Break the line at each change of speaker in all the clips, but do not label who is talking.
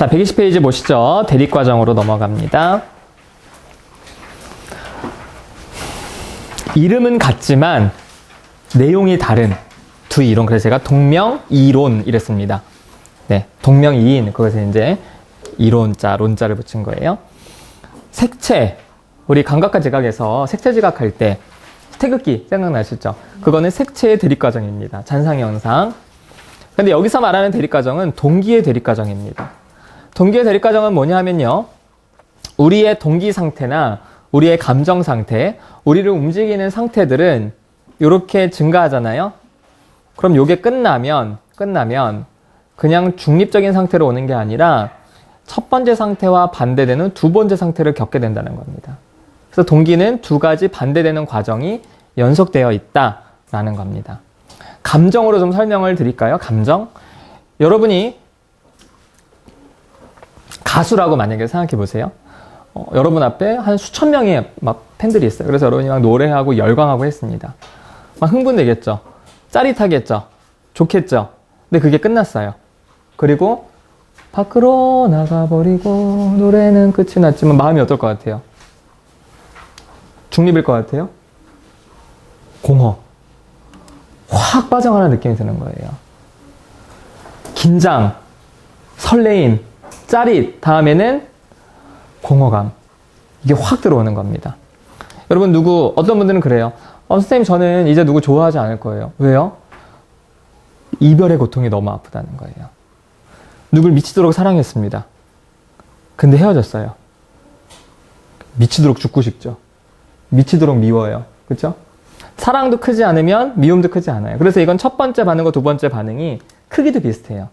자, 120페이지 보시죠. 대립과정으로 넘어갑니다. 이름은 같지만 내용이 다른 두 이론. 그래서 제가 동명 이론 이랬습니다. 네, 동명 이인. 그것에 이제 이론자, 론자를 붙인 거예요. 색채. 우리 감각과 지각에서 색채 지각할 때 태극기 생각나시죠? 그거는 색채의 대립과정입니다. 잔상현상. 근데 여기서 말하는 대립과정은 동기의 대립과정입니다. 동기의 대립 과정은 뭐냐 하면요. 우리의 동기 상태나 우리의 감정 상태, 우리를 움직이는 상태들은 이렇게 증가하잖아요. 그럼 요게 끝나면, 끝나면 그냥 중립적인 상태로 오는 게 아니라 첫 번째 상태와 반대되는 두 번째 상태를 겪게 된다는 겁니다. 그래서 동기는 두 가지 반대되는 과정이 연속되어 있다라는 겁니다. 감정으로 좀 설명을 드릴까요? 감정. 여러분이 가수라고 만약에 생각해 보세요. 어, 여러분 앞에 한 수천 명의 막 팬들이 있어요. 그래서 여러분이 막 노래하고 열광하고 했습니다. 막 흥분되겠죠. 짜릿하겠죠. 좋겠죠. 근데 그게 끝났어요. 그리고 밖으로 나가버리고 노래는 끝이 났지만 마음이 어떨 것 같아요? 중립일 것 같아요? 공허. 확 빠져가는 느낌이 드는 거예요. 긴장, 설레임, 짜릿, 다음에는 공허감. 이게 확 들어오는 겁니다. 여러분, 누구, 어떤 분들은 그래요. 어, 선생님, 저는 이제 누구 좋아하지 않을 거예요. 왜요? 이별의 고통이 너무 아프다는 거예요. 누굴 미치도록 사랑했습니다. 근데 헤어졌어요. 미치도록 죽고 싶죠. 미치도록 미워요. 그쵸? 사랑도 크지 않으면 미움도 크지 않아요. 그래서 이건 첫 번째 반응과 두 번째 반응이 크기도 비슷해요.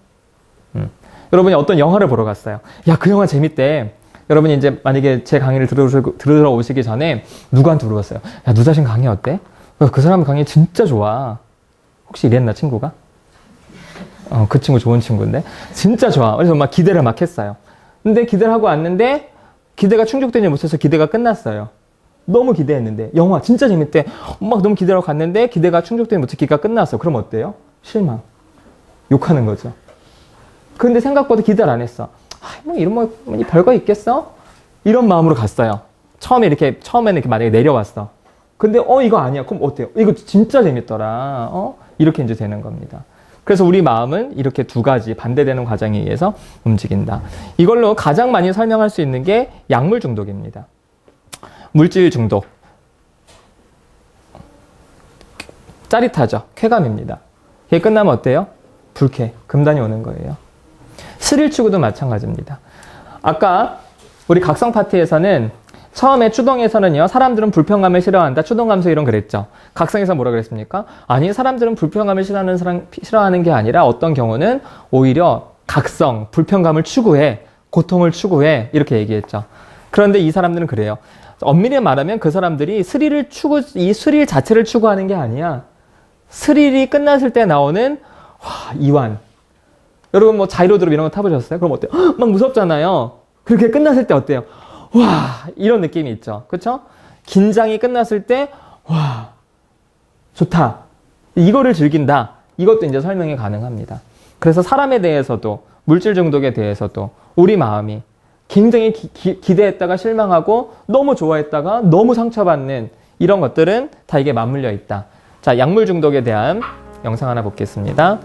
음. 여러분이 어떤 영화를 보러 갔어요. 야, 그 영화 재밌대. 여러분이 이제 만약에 제 강의를 들으러, 오시기 전에 누구한테 물어봤어요. 야, 누 자신 강의 어때? 그 사람 강의 진짜 좋아. 혹시 이랬나, 친구가? 어, 그 친구 좋은 친구인데. 진짜 좋아. 그래서 막 기대를 막 했어요. 근데 기대를 하고 왔는데 기대가 충족되지 못해서 기대가 끝났어요. 너무 기대했는데 영화 진짜 재밌대. 막 너무 기대하고 갔는데 기대가 충족되지 못해 기가 끝났어. 그럼 어때요? 실망. 욕하는 거죠. 근데 생각보다 기대를 안 했어. 아, 뭐 이런 뭐 별거 있겠어? 이런 마음으로 갔어요. 처음에 이렇게 처음에는 이렇게 만약에 내려왔어. 근데 어 이거 아니야. 그럼 어때요? 이거 진짜 재밌더라. 어 이렇게 이제 되는 겁니다. 그래서 우리 마음은 이렇게 두 가지 반대되는 과정에 의해서 움직인다. 이걸로 가장 많이 설명할 수 있는 게 약물 중독입니다. 물질 중독. 짜릿하죠. 쾌감입니다. 이게 끝나면 어때요? 불쾌, 금단이 오는 거예요. 스릴 추구도 마찬가지입니다. 아까 우리 각성 파티에서는 처음에 추동에서는요, 사람들은 불평감을 싫어한다. 추동 감수 이론 그랬죠. 각성에서 뭐라 그랬습니까? 아니, 사람들은 불평감을 싫어하는 사람, 싫어하는 게 아니라 어떤 경우는 오히려 각성, 불평감을 추구해, 고통을 추구해, 이렇게 얘기했죠. 그런데 이 사람들은 그래요. 엄밀히 말하면 그 사람들이 스릴을 추구, 이 스릴 자체를 추구하는 게 아니야. 스릴이 끝났을 때 나오는, 와, 이완. 여러분 뭐 자이로드롭 이런 거 타보셨어요? 그럼 어때요? 헉, 막 무섭잖아요. 그렇게 끝났을 때 어때요? 와, 이런 느낌이 있죠. 그쵸? 긴장이 끝났을 때, 와, 좋다. 이거를 즐긴다. 이것도 이제 설명이 가능합니다. 그래서 사람에 대해서도, 물질 중독에 대해서도, 우리 마음이 굉장히 기, 기 대했다가 실망하고, 너무 좋아했다가 너무 상처받는 이런 것들은 다 이게 맞물려 있다. 자, 약물 중독에 대한 영상 하나 보겠습니다.